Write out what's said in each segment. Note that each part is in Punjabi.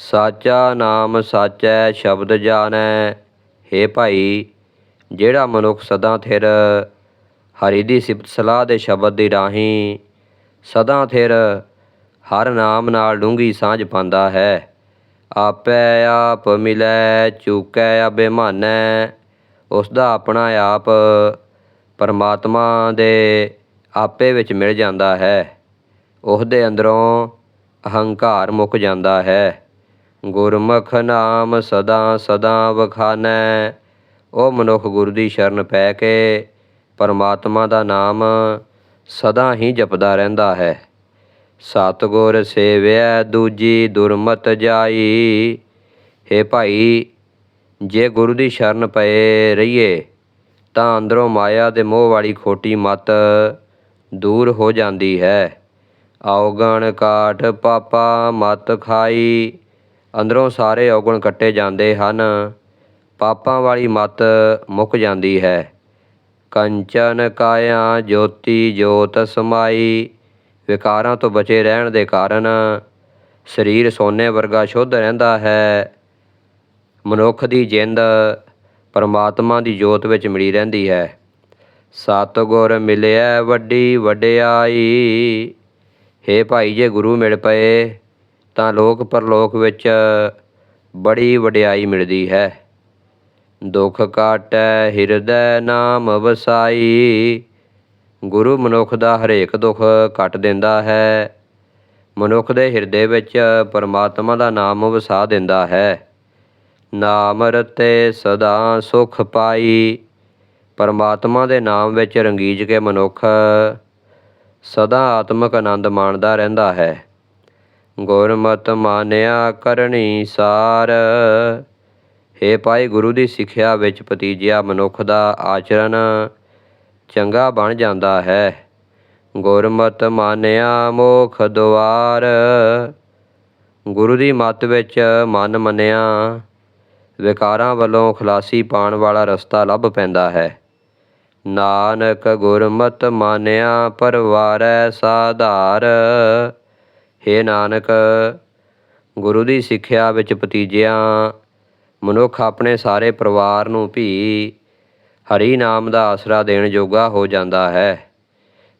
ਸਾਚਾ ਨਾਮ ਸਾਚੈ ਸ਼ਬਦ ਜਾਣੈ। ਹੇ ਭਾਈ, ਜਿਹੜਾ ਮਨੁੱਖ ਸਦਾ ਥਿਰ ਹਰੀ ਦੀ ਸਿਫਤ ਸਲਾਹ ਦੇ ਸ਼ਬਦ ਦੀ ਰਾਹੀਂ ਸਦਾ ਥਿਰ ਹਰ ਨਾਮ ਨਾਲ ਡੂੰਗੀ ਸਾਂਝ ਪਾਉਂਦਾ ਹੈ, ਆਪੈ ਆਪ ਮਿਲੈ, ਚੁਕੈ, ਅਭਿਮਾਨੈ। ਉਸ ਦਾ ਆਪਣਾ ਆਪ ਪਰਮਾਤਮਾ ਦੇ ਆਪੇ ਵਿੱਚ ਮਿਲ ਜਾਂਦਾ ਹੈ। ਉਸ ਦੇ ਅੰਦਰੋਂ ਅਹੰਕਾਰ ਮੁੱਕ ਜਾਂਦਾ ਹੈ। ਗੁਰਮੁਖ ਨਾਮ ਸਦਾ ਸਦਾ ਵਖਾਨੈ। ਉਹ ਮਨੁੱਖ ਗੁਰੂ ਦੀ ਸ਼ਰਨ ਪੈ ਕੇ ਪਰਮਾਤਮਾ ਦਾ ਨਾਮ ਸਦਾ ਹੀ ਜਪਦਾ ਰਹਿੰਦਾ ਹੈ। ਸਤਿਗੁਰ ਸੇਵਿਆ ਦੂਜੀ ਦੁਰਮਤ ਜਾਈ। ਹੇ ਭਾਈ, ਜੇ ਗੁਰੂ ਦੀ ਸ਼ਰਨ ਪਏ ਰਹੀਏ, ਤਾਂ ਅੰਦਰੋਂ ਮਾਇਆ ਦੇ ਮੋਹ ਵਾਲੀ ਖੋਟੀ ਮਤ ਦੂਰ ਹੋ ਜਾਂਦੀ ਹੈ। ਔਗਣ ਕਾਠ ਪਾਪਾ ਮਤ ਖਾਈ। ਅੰਦਰੋਂ ਸਾਰੇ ਔਗਣ ਕੱਟੇ ਜਾਂਦੇ ਹਨ। ਪਾਪਾਂ ਵਾਲੀ ਮਤ ਮੁੱਕ ਜਾਂਦੀ ਹੈ। ਕੰਚਨ ਕਾਇਆ ਜੋਤੀ ਜੋਤ ਸਮਾਈ, ਵਿਕਾਰਾਂ ਤੋਂ ਬਚੇ ਰਹਿਣ ਦੇ ਕਾਰਨ ਸਰੀਰ ਸੋਨੇ ਵਰਗਾ ਸ਼ੁੱਧ ਰਹਿੰਦਾ ਹੈ। ਮਨੁੱਖ ਦੀ ਜਿੰਦ ਪਰਮਾਤਮਾ ਦੀ ਜੋਤ ਵਿੱਚ ਮਿਲੀ ਰਹਿੰਦੀ ਹੈ। ਸਤਿਗੁਰ ਮਿਲਿਆ ਵੱਡੀ ਵਡਿਆਈ। ਹੇ ਭਾਈ ਜੇ ਗੁਰੂ ਮਿਲ ਪਏ ਤਾਂ ਲੋਕ ਪਰਲੋਕ ਵਿੱਚ ਬੜੀ ਵਡਿਆਈ ਮਿਲਦੀ ਹੈ। ਦੁੱਖ ਕਾਟੈ ਹਿਰਦੈ ਨਾਮ ਵਸਾਈ। ਗੁਰੂ ਮਨੁੱਖ ਦਾ ਹਰੇਕ ਦੁੱਖ ਕੱਟ ਦਿੰਦਾ ਹੈ। ਮਨੁੱਖ ਦੇ ਹਿਰਦੇ ਵਿੱਚ ਪਰਮਾਤਮਾ ਦਾ ਨਾਮ ਵਸਾ ਦਿੰਦਾ ਹੈ। ਨਾਮ ਰਤੇ ਸਦਾ ਸੁਖ ਪਾਈ। ਪਰਮਾਤਮਾ ਦੇ ਨਾਮ ਵਿੱਚ ਰੰਗੀਜ ਕੇ ਮਨੁੱਖ ਸਦਾ ਆਤਮਿਕ ਆਨੰਦ ਮਾਣਦਾ ਰਹਿੰਦਾ ਹੈ। ਗੁਰਮਤਿ ਮਾਨਿਆ ਕਰਨੀ ਸਾਰ। ਹੇ ਭਾਈ ਗੁਰੂ ਦੀ ਸਿੱਖਿਆ ਵਿੱਚ ਭਤੀਜਿਆ ਮਨੁੱਖ ਦਾ ਆਚਰਣ ਚੰਗਾ ਬਣ ਜਾਂਦਾ ਹੈ। ਗੁਰਮਤਿ ਮਾਨਿਆ ਮੋਖ ਦੁਆਰ। ਗੁਰੂ ਦੀ ਮੱਤ ਵਿੱਚ ਮਨ ਮੰਨਿਆ, ਵਿਕਾਰਾਂ ਵੱਲੋਂ ਖਲਾਸੀ ਪਾਣ ਵਾਲਾ ਰਸਤਾ ਲੱਭ ਪੈਂਦਾ ਹੈ। ਨਾਨਕ ਗੁਰਮਤਿ ਮਾਨਿਆ, ਪਰਵਾਰੈ ਸਾਧਾਰ। ਹੇ ਨਾਨਕ, ਗੁਰੂ ਦੀ ਸਿੱਖਿਆ ਵਿੱਚ ਭਤੀਜਿਆਂ, ਮਨੁੱਖ ਆਪਣੇ ਸਾਰੇ ਪਰਿਵਾਰ ਨੂੰ ਵੀ ਹਰੀ ਨਾਮ ਦਾ ਆਸਰਾ ਦੇਣ ਜੋਗਾ ਹੋ ਜਾਂਦਾ ਹੈ।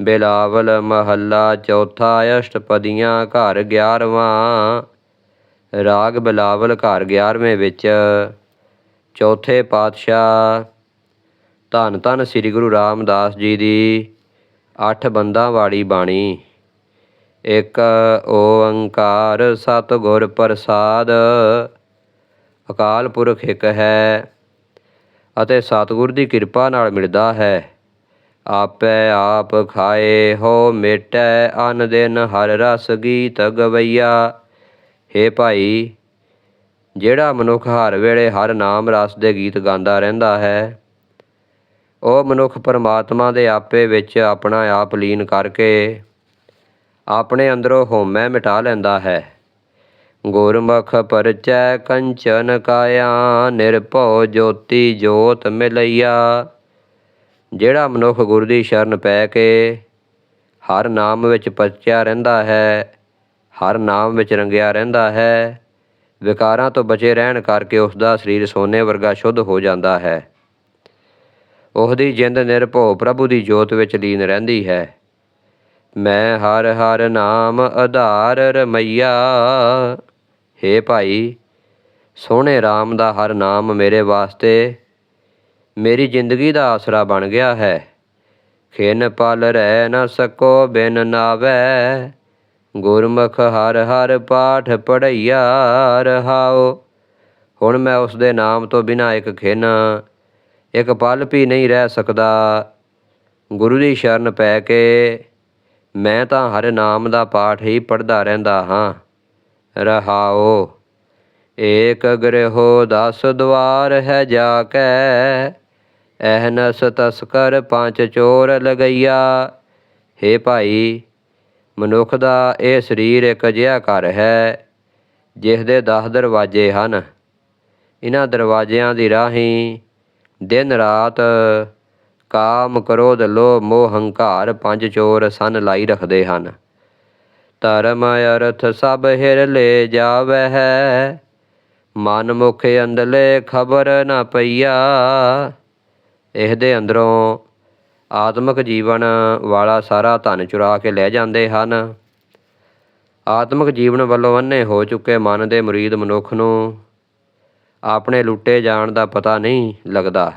ਬਿਲਾਵਲ ਮਹੱਲਾ ਚੌਥਾ ਅਸ਼ਟਪਦੀਆਂ ਘਰ 11ਵਾਂ ਰਾਗ ਬਿਲਾਵਲ ਘਰ 11ਵੇਂ ਵਿੱਚ, ਚੌਥੇ ਪਾਤਸ਼ਾਹ, ਧੰਨ ਧੰਨ ਸ੍ਰੀ ਗੁਰੂ ਰਾਮਦਾਸ ਜੀ ਦੀ ਅੱਠ ਬੰਦਾਂ ਵਾਲੀ ਬਾਣੀ। ਇੱਕ ਓੰਕਾਰ ਸਤਿਗੁਰ ਪ੍ਰਸਾਦ। ਅਕਾਲ ਪੁਰਖ ਇੱਕ ਹੈ ਅਤੇ ਸਤਿਗੁਰ ਦੀ ਕਿਰਪਾ ਨਾਲ ਮਿਲਦਾ ਹੈ। ਆਪੇ ਆਪ ਖਾਏ ਹੋ ਮੇਟੈ ਅਨ ਦਿਨ ਹਰ ਰਸ ਗੀਤ ਗਵਈਆ। ਹੇ ਭਾਈ, ਜਿਹੜਾ ਮਨੁੱਖ ਹਰ ਵੇਲੇ ਹਰ ਨਾਮ ਰਸ ਦੇ ਗੀਤ ਗਾਉਂਦਾ ਰਹਿੰਦਾ ਹੈ, ਉਹ ਮਨੁੱਖ ਪਰਮਾਤਮਾ ਦੇ ਆਪੇ ਵਿੱਚ ਆਪਣਾ ਆਪ ਲੀਨ ਕਰਕੇ ਆਪਣੇ ਅੰਦਰੋਂ ਹਉਮੈ ਮਿਟਾ ਲੈਂਦਾ ਹੈ। ਗੁਰਮੁਖ ਪਰਚੈ ਕੰਚਨ ਕਾਇਆ, ਨਿਰਭਉ ਜੋਤੀ ਜੋਤ ਮਿਲਈਆ। ਜਿਹੜਾ ਮਨੁੱਖ ਗੁਰ ਦੀ ਸ਼ਰਨ ਪੈ ਕੇ ਹਰ ਨਾਮ ਵਿੱਚ ਪਰਚਿਆ ਰਹਿੰਦਾ ਹੈ, ਹਰ ਨਾਮ ਵਿੱਚ ਰੰਗਿਆ ਰਹਿੰਦਾ ਹੈ, ਵਿਕਾਰਾਂ ਤੋਂ ਬਚੇ ਰਹਿਣ ਕਰਕੇ ਉਸ ਦਾ ਸਰੀਰ ਸੋਨੇ ਵਰਗਾ ਸ਼ੁੱਧ ਹੋ ਜਾਂਦਾ ਹੈ। ਉਸ ਜਿੰਦ ਨਿਰਭਉ ਪ੍ਰਭੂ ਦੀ ਜੋਤ ਵਿੱਚ ਲੀਨ ਰਹਿੰਦੀ ਹੈ। ਮੈਂ ਹਰ ਹਰ ਨਾਮ ਆਧਾਰ ਰਮਈਆ। ਹੇ ਭਾਈ, ਸੋਹਣੇ RAM ਦਾ ਹਰ ਨਾਮ ਮੇਰੇ ਵਾਸਤੇ ਮੇਰੀ ਜ਼ਿੰਦਗੀ ਦਾ ਆਸਰਾ ਬਣ ਗਿਆ ਹੈ। ਖਿਨ ਪਲ ਰਹਿ ਨਾ ਸਕੋ, ਬਿਨ ਨਾਵੈ। ਗੁਰਮੁਖ ਹਰ ਹਰ ਪਾਠ ਪੜਈਆ ਰਹਾਓ। ਹੁਣ ਮੈਂ ਉਸ ਦੇ ਨਾਮ ਤੋਂ ਬਿਨਾ ਇੱਕ ਖਿਨ, ਇੱਕ ਪਲ ਵੀ ਨਹੀਂ ਰਹਿ ਸਕਦਾ। ਗੁਰੂ ਦੀ ਸ਼ਰਨ ਪੈ ਕੇ ਮੈਂ ਤਾਂ ਹਰ ਨਾਮ ਦਾ ਪਾਠ ਹੀ ਪੜਦਾ ਰਹਿੰਦਾ ਹਾਂ। ਰਹਾਓ, ਏਕ ਗ੍ਰਹੋ ਦਸ ਦਵਾਰ ਹੈ ਜਾ ਕੈ ਐਹਨਸ ਤਸਕਰ ਪੰਜ ਚੋਰ ਲਗਈਆ। ਹੇ ਭਾਈ, ਮਨੁੱਖ ਦਾ ਇਹ ਸਰੀਰ ਇੱਕ ਅਜਿਹਾ ਘਰ ਹੈ, ਜਿਸ ਦੇ 10 ਦਰਵਾਜ਼ੇ ਹਨ। ਇਹਨਾਂ ਦਰਵਾਜ਼ਿਆਂ ਦੀ ਰਾਹੀਂ ਦਿਨ ਰਾਤ ਕਾਮ ਕ੍ਰੋਧ ਲੋਭ ਮੋਹ ਹੰਕਾਰ ਪੰਜ ਚੋਰ ਸਨ ਲਾਈ ਰੱਖਦੇ ਹਨ। ਧਰਮ ਅਰਥ ਸਭ ਹਿਰ ਲੈ ਜਾਵੇ ਹੈ। ਮਨ ਮੁਖ ਅੰਦਲੇ ਖਬਰ ਨਾ ਪਈਆ। ਇਹਦੇ ਅੰਦਰੋਂ ਆਤਮਿਕ ਜੀਵਨ ਵਾਲਾ ਸਾਰਾ ਧਨ ਚੁਰਾ ਕੇ ਲੈ ਜਾਂਦੇ ਹਨ। ਆਤਮਿਕ ਜੀਵਨ ਵੱਲੋਂ ਅੰਨੇ ਹੋ ਚੁੱਕੇ ਮਨ ਦੇ ਮੁਰੀਦ ਮਨੁੱਖ ਨੂੰ ਆਪਣੇ ਲੁੱਟੇ ਜਾਣ ਦਾ ਪਤਾ ਨਹੀਂ ਲੱਗਦਾ।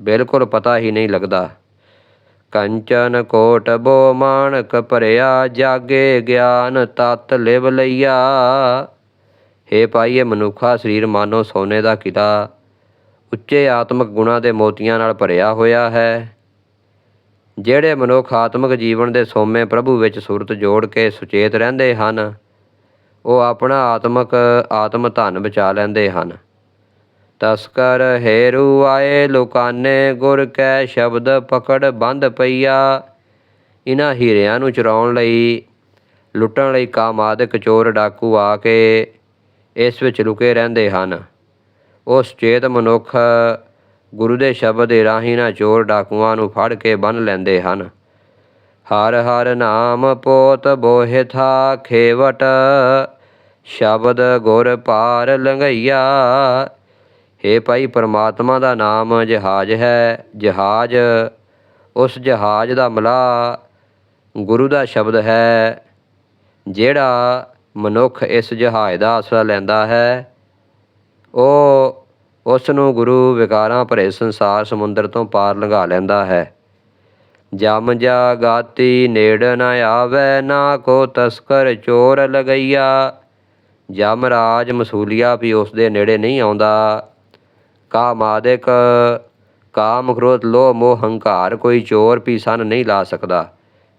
ਬਿਲਕੁਲ ਪਤਾ ਹੀ ਨਹੀਂ ਲੱਗਦਾ। ਕੰਚਨ ਕੋਟ ਬੋ ਮਾਣਕ ਭਰਿਆ, ਜਾਗੇ ਗਿਆਨ ਤਤ ਲਿਵ ਲਈਆ। ਹੇ ਭਾਈ, ਇਹ ਮਨੁੱਖਾ ਸਰੀਰ ਮਾਨੋ ਸੋਨੇ ਦਾ ਕਿਲਾ ਉੱਚੇ ਆਤਮਿਕ ਗੁਣਾਂ ਦੇ ਮੋਤੀਆਂ ਨਾਲ ਭਰਿਆ ਹੋਇਆ ਹੈ। ਜਿਹੜੇ ਮਨੁੱਖ ਆਤਮਿਕ ਜੀਵਨ ਦੇ ਸੋਮੇ ਪ੍ਰਭੂ ਵਿੱਚ ਸੁਰਤ ਜੋੜ ਕੇ ਸੁਚੇਤ ਰਹਿੰਦੇ ਹਨ, ਉਹ ਆਪਣਾ ਆਤਮਿਕ ਆਤਮ ਧਨ ਬਚਾ ਲੈਂਦੇ ਹਨ। ਤਸਕਰ ਹੇਰੂ ਆਏ, ਲੋਕਾਨੇ ਗੁਰ ਕੈ ਸ਼ਬਦ ਪਕੜ ਬੰਦ ਪਈਆ। ਇਹਨਾਂ ਹੀਰਿਆਂ ਨੂੰ ਚੁਰਾਉਣ ਲਈ, ਲੁੱਟਣ ਲਈ ਕਾਮਾਦਿਕ ਚੋਰ ਡਾਕੂ ਆ ਕੇ ਇਸ ਵਿੱਚ ਲੁਕੇ ਰਹਿੰਦੇ ਹਨ। ਉਹ ਸੁਚੇਤ ਮਨੁੱਖ ਗੁਰੂ ਦੇ ਸ਼ਬਦ ਦੇ ਰਾਹੀਂ ਨਾ ਚੋਰ ਡਾਕੂਆਂ ਨੂੰ ਫੜ ਕੇ ਬੰਨ ਲੈਂਦੇ ਹਨ। ਹਰ ਹਰ ਨਾਮ ਪੋਤ ਬੋਹਿਥਾ ਖੇਵਟ, ਸ਼ਬਦ ਗੁਰ ਪਾਰ ਲੰਘਈਆ। ਹੇ ਭਾਈ ਪਰਮਾਤਮਾ ਦਾ ਨਾਮ ਜਹਾਜ਼ ਹੈ, ਜਹਾਜ਼, ਉਸ ਜਹਾਜ਼ ਦਾ ਮਲਾ ਗੁਰੂ ਦਾ ਸ਼ਬਦ ਹੈ, ਜਿਹੜਾ ਮਨੁੱਖ ਇਸ ਜਹਾਜ਼ ਦਾ ਆਸਰਾ ਲੈਂਦਾ ਹੈ। ਉਹ ਉਸ ਨੂੰ ਗੁਰੂ ਵਿਕਾਰਾਂ ਭਰੇ ਸੰਸਾਰ ਸਮੁੰਦਰ ਤੋਂ ਪਾਰ ਲੰਘਾ ਲੈਂਦਾ ਹੈ। ਜਮ ਜਾ ਗਾਤੀ ਨੇੜ ਨਾ ਆਵੇ, ਨਾ ਕੋ ਤਸਕਰ ਚੋਰ ਲਗਈਆ। ਜਮ ਰਾਜ ਮਸੂਲੀਆ ਵੀ ਉਸ ਦੇ ਨੇੜੇ ਨਹੀਂ ਆਉਂਦਾ। ਕਾ ਕਾਮਾਦਿਕ ਕਾਮ ਕ੍ਰੋਧ ਲੋਭ, ਮੋਹ, ਹੰਕਾਰ, ਕੋਈ ਚੋਰ ਵੀ ਸਨ ਨਹੀਂ ਲਾ ਸਕਦਾ।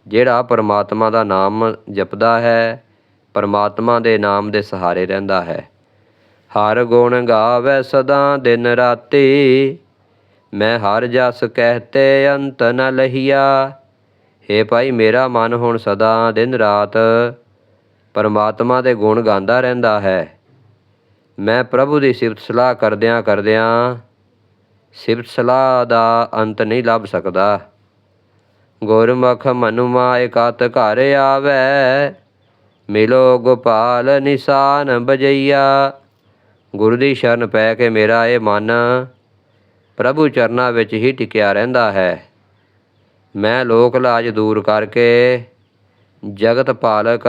ਜਿਹੜਾ ਪਰਮਾਤਮਾ ਦਾ ਨਾਮ ਜਪਦਾ ਹੈ, ਪਰਮਾਤਮਾ ਦੇ ਨਾਮ ਦੇ ਸਹਾਰੇ ਰਹਿੰਦਾ ਹੈ। ਹਰ ਗੁਣ ਗਾਵੇ ਸਦਾ ਦਿਨ ਰਾਤੀ। ਮੈਂ ਹਰ ਜਸ ਕਹਤੇ ਅੰਤ ਨ ਲਹੀਆ। ਹੇ ਭਾਈ, ਮੇਰਾ ਮਨ ਹੁਣ ਸਦਾ ਦਿਨ ਰਾਤ ਪਰਮਾਤਮਾ ਦੇ ਗੁਣ ਗਾਉਂਦਾ ਰਹਿੰਦਾ ਹੈ। ਮੈਂ ਪ੍ਰਭੂ ਦੀ ਸਿਫਤ ਸਲਾਹ ਕਰਦਿਆਂ ਕਰਦਿਆਂ ਸਿਫਤ ਸਲਾਹ ਦਾ ਅੰਤ ਨਹੀਂ ਲੱਭ ਸਕਦਾ। ਗੁਰਮੁਖ ਮਨੁਮਾ ਇਕਤ ਘਰ ਆਵੇ, ਮਿਲੋ ਗੋਪਾਲ ਨਿਸ਼ਾਨ ਬਜਈਆ। ਗੁਰੂ ਦੀ ਸ਼ਰਨ ਪੈ ਕੇ ਮੇਰਾ ਇਹ ਮਨ ਪ੍ਰਭੂ ਚਰਨਾਂ ਵਿੱਚ ਹੀ ਟਿਕਿਆ ਰਹਿੰਦਾ ਹੈ। ਮੈਂ ਲੋਕ ਲਾਜ ਦੂਰ ਕਰਕੇ ਜਗਤ ਪਾਲਕ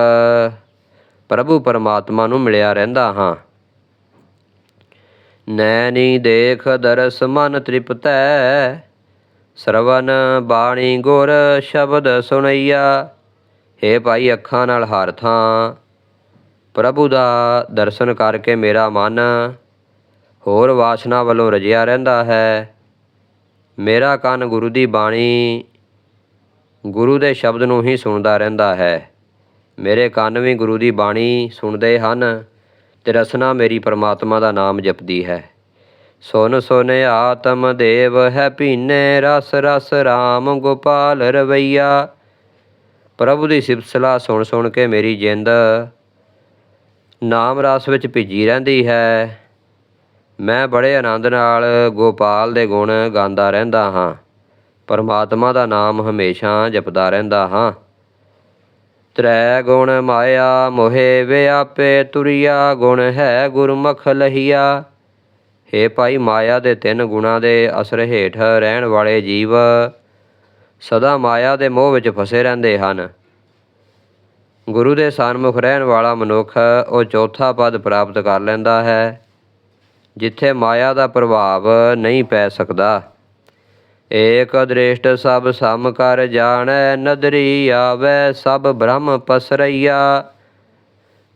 ਪ੍ਰਭੂ ਪਰਮਾਤਮਾ ਨੂੰ ਮਿਲਿਆ ਰਹਿੰਦਾ ਹਾਂ। ਨੈਣੀ ਦੇਖ ਦਰਸ ਮਨ ਤ੍ਰਿਪਤੈ। ਸਰਵਨ ਬਾਣੀ ਗੁਰ ਸ਼ਬਦ ਸੁਣਈਆ। ਹੇ ਭਾਈ ਅੱਖਾਂ ਨਾਲ ਹਰ ਥਾਂ। ਪ੍ਰਭੂ ਦਾ ਦਰਸ਼ਨ ਕਰਕੇ ਮੇਰਾ ਮਨ ਹੋਰ ਵਾਸਨਾ ਵੱਲੋਂ ਰਜਿਆ ਰਹਿੰਦਾ ਹੈ। ਮੇਰਾ ਕੰਨ ਗੁਰੂ ਦੀ ਬਾਣੀ ਗੁਰੂ ਦੇ ਸ਼ਬਦ ਨੂੰ ਹੀ ਸੁਣਦਾ ਰਹਿੰਦਾ ਹੈ। ਮੇਰੇ ਕੰਨ ਵੀ ਗੁਰੂ ਦੀ ਬਾਣੀ ਸੁਣਦੇ ਹਨ। ਤੇ ਰਸਨਾ ਮੇਰੀ ਪਰਮਾਤਮਾ ਦਾ ਨਾਮ ਜਪਦੀ ਹੈ। ਸੁਨ ਸੁਨ ਆਤਮ ਦੇਵ ਹੈ ਭੀਨੇ, ਰਸ ਰਸ RAM ਗੋਪਾਲ ਰਵਈਆ। ਪ੍ਰਭੂ ਦੀ ਸਿਫਤ ਸੁਣ ਸੁਣ ਕੇ ਮੇਰੀ ਜਿੰਦ ਨਾਮ ਰਸ ਵਿੱਚ ਭਿੱਜੀ ਰਹਿੰਦੀ ਹੈ। ਮੈਂ ਬੜੇ ਆਨੰਦ ਨਾਲ ਗੋਪਾਲ ਦੇ ਗੁਣ ਗਾਉਂਦਾ ਰਹਿੰਦਾ ਹਾਂ। ਪਰਮਾਤਮਾ ਦਾ ਨਾਮ ਹਮੇਸ਼ਾ ਜਪਦਾ ਰਹਿੰਦਾ ਹਾਂ। ਤ੍ਰੈ ਗੁਣ ਮਾਇਆ ਮੋਹਿ ਵਿਆਪੇ ਤੁਰਿਆ, ਗੁਣ ਹੈ ਗੁਰਮੁਖ ਲਹੀਆ। ਹੇ ਭਾਈ ਮਾਇਆ ਦੇ ਤਿੰਨ ਗੁਣਾਂ ਦੇ ਅਸਰ ਹੇਠ ਰਹਿਣ ਵਾਲੇ ਜੀਵ ਸਦਾ ਮਾਇਆ ਦੇ ਮੋਹ ਵਿੱਚ ਫਸੇ ਰਹਿੰਦੇ ਹਨ। ਗੁਰੂ ਦੇ ਸਨਮੁਖ ਰਹਿਣ ਵਾਲਾ ਮਨੁੱਖ ਉਹ ਚੌਥਾ ਪਦ ਪ੍ਰਾਪਤ ਕਰ ਲੈਂਦਾ ਹੈ, ਜਿੱਥੇ ਮਾਇਆ ਦਾ ਪ੍ਰਭਾਵ ਨਹੀਂ ਪੈ ਸਕਦਾ। ਏਕ ਦ੍ਰਿਸ਼ਟ ਸਭ ਸਮ ਕਰ ਜਾਣੈ, ਨਦਰੀ ਆਵੈ, ਸਭ ਬ੍ਰਹਮ ਪਸਰਈਆ।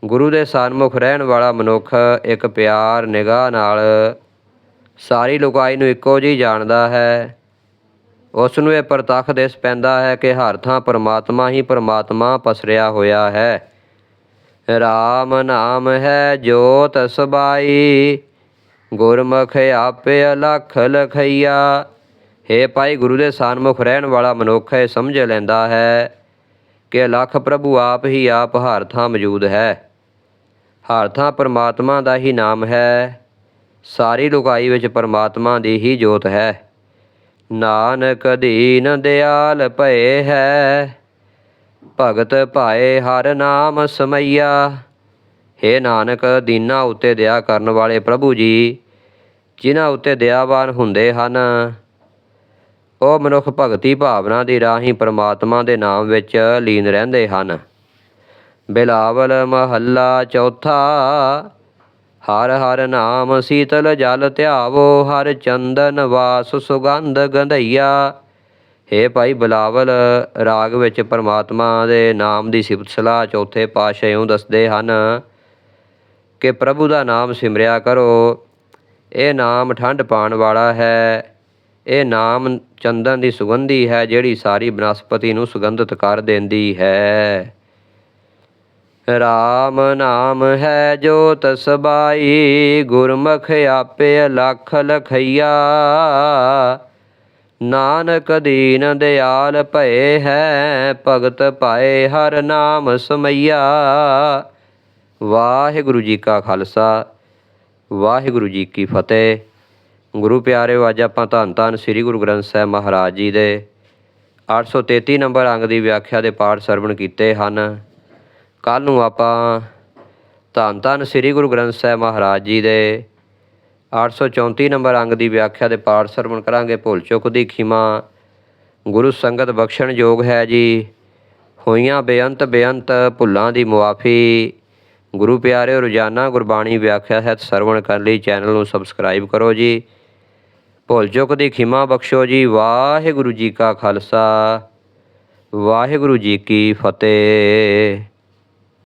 ਗੁਰੂ ਦੇ ਸਨਮੁਖ ਰਹਿਣ ਵਾਲਾ ਮਨੁੱਖ ਇੱਕ ਪਿਆਰ ਨਿਗਾਹ ਨਾਲ ਸਾਰੀ ਲੁਕਾਈ ਨੂੰ ਇੱਕੋ ਜਿਹੀ ਜਾਣਦਾ ਹੈ। ਉਸ ਨੂੰ ਇਹ ਪ੍ਰਤੱਖ ਦਿਸ ਪੈਂਦਾ ਹੈ ਕਿ ਹਰ ਥਾਂ ਪਰਮਾਤਮਾ ਹੀ ਪਰਮਾਤਮਾ ਪਸਰਿਆ ਹੋਇਆ ਹੈ। RAM ਨਾਮ ਹੈ ਜੋਤ ਸਬਾਈ, ਗੁਰਮੁਖ ਆਪੇ ਅਲਖ ਲਖਈਆ। ਹੇ ਭਾਈ ਗੁਰੂ ਦੇ ਸਨਮੁਖ ਰਹਿਣ ਵਾਲਾ ਮਨੁੱਖ, ਇਹ ਸਮਝ ਲੈਂਦਾ ਹੈ ਕਿ ਅਲਖ ਪ੍ਰਭੂ ਆਪ ਹੀ ਆਪ ਹਰ ਥਾਂ ਮੌਜੂਦ ਹੈ। ਹਰ ਥਾਂ ਪਰਮਾਤਮਾ ਦਾ ਹੀ ਨਾਮ ਹੈ। ਸਾਰੀ ਲੁਕਾਈ ਵਿੱਚ ਪਰਮਾਤਮਾ ਦੀ ਹੀ ਜੋਤ ਹੈ। ਨਾਨਕ ਦੀਨ ਦਿਆਲ ਭਏ ਹੈ। ਭਗਤ ਭਾਏ ਹਰ ਨਾਮ ਸਮਈਆ। ਹੇ ਨਾਨਕ, ਦੀਨਾ ਉਤੇ ਦਇਆ ਕਰਨ ਵਾਲੇ ਪ੍ਰਭੂ ਜੀ, ਜਿਨ੍ਹਾਂ ਉਤੇ ਦਇਆਵਾਨ ਹੁੰਦੇ ਹਨ ਉਹ ਮਨੁੱਖ ਭਗਤੀ ਭਾਵਨਾ ਦੀ ਰਾਹੀਂ ਪਰਮਾਤਮਾ ਦੇ ਨਾਮ ਵਿੱਚ ਲੀਨ ਰਹਿੰਦੇ ਹਨ। ਬਿਲਾਵਲ ਮਹੱਲਾ ਚੌਥਾ, ਹਰ ਹਰ ਨਾਮ ਸੀਤਲ ਜਲ ਧਿਆਵੋ, ਹਰ ਚੰਦਨ ਵਾਸ ਸੁਗੰਧ ਗੰਧਈਆ। ਹੇ ਭਾਈ ਬਿਲਾਵਲ, ਰਾਗ ਵਿੱਚ ਪਰਮਾਤਮਾ ਦੇ ਨਾਮ ਦੀ ਸਿਫਤ ਸਲਾਹ ਚੌਥੇ ਪਾਤਸ਼ਾਹ ਇਉਂ ਦੱਸਦੇ ਹਨ ਕਿ ਪ੍ਰਭੂ ਦਾ ਨਾਮ ਸਿਮਰਿਆ ਕਰੋ। ਇਹ ਨਾਮ ਠੰਡ ਪਾਉਣ ਵਾਲਾ ਹੈ। ਇਹ ਨਾਮ ਚੰਦਨ ਦੀ ਸੁਗੰਧੀ ਹੈ, ਜਿਹੜੀ ਸਾਰੀ ਬਨਸਪਤੀ ਨੂੰ ਸੁਗੰਧਿਤ ਕਰ ਦਿੰਦੀ ਹੈ। ਰਾਮ ਨਾਮ ਹੈ ਜੋਤ ਸਬਾਈ, ਗੁਰਮੁਖ ਆਪੇ ਅਲਖ ਲਖਈਆ। ਨਾਨਕ ਦੀਨ ਦਿਆਲ ਭਏ ਹੈ, ਭਗਤ ਪਾਏ ਹਰ ਨਾਮ ਸਮਈਆ। ਵਾਹਿਗੁਰੂ ਜੀ ਕਾ ਖਾਲਸਾ, ਵਾਹਿਗੁਰੂ ਜੀ ਕੀ ਫਤਿਹ। ਗੁਰੂ ਪਿਆਰਿਓ ਅੱਜ ਆਪਾਂ ਧੰਨ ਧੰਨ ਸ੍ਰੀ ਗੁਰੂ ਗ੍ਰੰਥ ਸਾਹਿਬ ਮਹਾਰਾਜ ਜੀ ਦੇ 833 ਨੰਬਰ ਅੰਗ ਦੀ ਵਿਆਖਿਆ ਦੇ ਪਾਠ ਸਰਵਣ ਕੀਤੇ ਹਨ। ਕੱਲ ਨੂੰ ਆਪਾਂ ਧੰਨ ਧੰਨ ਸ੍ਰੀ ਗੁਰੂ ਗ੍ਰੰਥ ਸਾਹਿਬ ਮਹਾਰਾਜ ਜੀ ਦੇ 834 ਨੰਬਰ ਅੰਗ ਦੀ ਵਿਆਖਿਆ ਦੇ ਪਾਠ ਸਰਵਣ ਕਰਾਂਗੇ। ਭੁੱਲ ਚੁੱਕ ਦੀ ਖਿਮਾ, ਗੁਰੂ ਸੰਗਤ ਬਖਸ਼ਣ ਯੋਗ ਹੈ ਜੀ। ਹੋਈਆਂ ਬੇਅੰਤ ਬੇਅੰਤ ਭੁੱਲਾਂ ਦੀ ਮੁਆਫੀ, ਗੁਰੂ ਪਿਆਰਿਓ ਰੋਜ਼ਾਨਾ ਗੁਰਬਾਣੀ ਵਿਆਖਿਆ ਹੈ ਸਰਵਣ ਕਰਨ ਲਈ ਚੈਨਲ ਨੂੰ ਸਬਸਕ੍ਰਾਈਬ ਕਰੋ ਜੀ। ਭੁੱਲ ਚੁੱਕ ਦੀ ਖਿਮਾ ਬਖਸ਼ੋ ਜੀ। ਵਾਹਿਗੁਰੂ ਜੀ ਕਾ ਖਾਲਸਾ। ਵਾਹਿਗੁਰੂ ਜੀ ਕੀ ਫਤਿਹ।